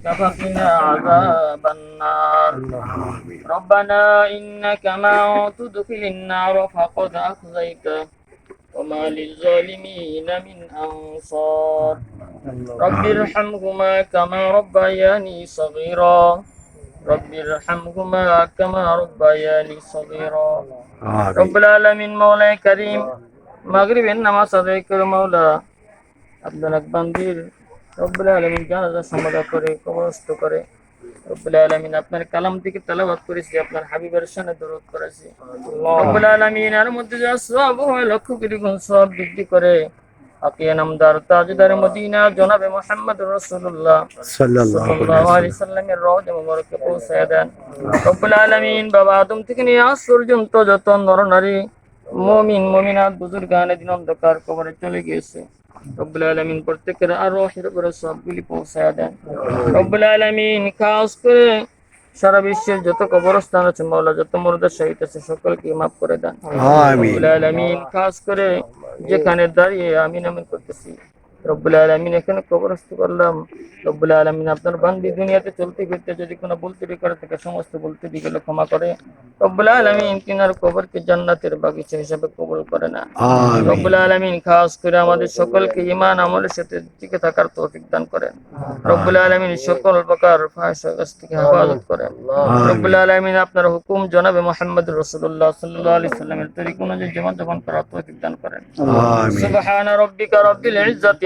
فقنا عذاب النار ربنا إنك من تدخل النار فقد أخزيته وما للظالمين من أنصار رب ارحمهما كما ربياني صغيرا رب ارحمهما كما ربياني صغيرا رب العالمين مولاي كريم মাগরিবের নামাজ আদায় করে মাওলা আপনার এক বান্দির রব্বুল আলমিন জানাজা সমাধা করে কবরস্থ করে। রব্বুল আলমিন আপনার কালাম থেকে তেলাবাদ করেছি আপনার হাবিবের সামনে দরদ করেছি রব্বুল আলমিন এর মধ্যে যা সব হয় লক্ষ কোটি গুণ সব বৃদ্ধি করে। আকিয়া নামদার তাজদার মদিনা জনাবে মোহাম্মদ রাসূলুল্লাহ। সাল্লাল্লাহু আলাইহি সাল্লামের রওজা মুবারকে পৌঁছায় দেন। রব্বুল আলামিন বাবা আদম থেকে নিয়ে আজ পর্যন্ত যত নরনারী মুমিন মুমিনাত বুজুর্গানে দিন অন্ধকার কবরে চলে গিয়েছে। রব্বুল আলমিন প্রত্যেকের আরও হিরবর সবগুলি পৌঁছায় দেন রব্বুল আলমিন খাস করে সারা বিশ্বের যত কবরস্থান আছে মাওলা যত মরদের শহীদ আছে সকলকে মাফ করে দেন রব্বুল আলমিন খাস করে যেখানে দাঁড়িয়ে আমিন আমিন করতেছি রব্বুল আলমিন এখানে কবরস্থ করলাম। রব্বুল আলমিন আপনার বান্দি দুনিয়াতে চলতে ফিরতে যদি কোনো বলতে করে থাকে সমস্ত বলতে ত্রুটিগুলো ক্ষমা করে। রব্বুল আলমিন তিনার কবরকে জান্নাতের বাগিচা হিসাবে কবল করে না। রব্বুল আলমিন খাস করে আমাদের সকলকে ইমান আমলের সাথে টিকে থাকার তৌফিক দান করেন। রব্বুল আলমিন সকল প্রকার ফাঁস থেকে হেফাজত করেন। রব্বুল আলমিন আপনার হুকুম জনাবে মোহাম্মদ রসুল্লাহ সাল্লাহ আলি সাল্লামের তরিক অনুযায়ী জীবন যাপন করার তৌফিক দান করেন। সুবহান রব্বিকা রব্বিল ইজ্জাতি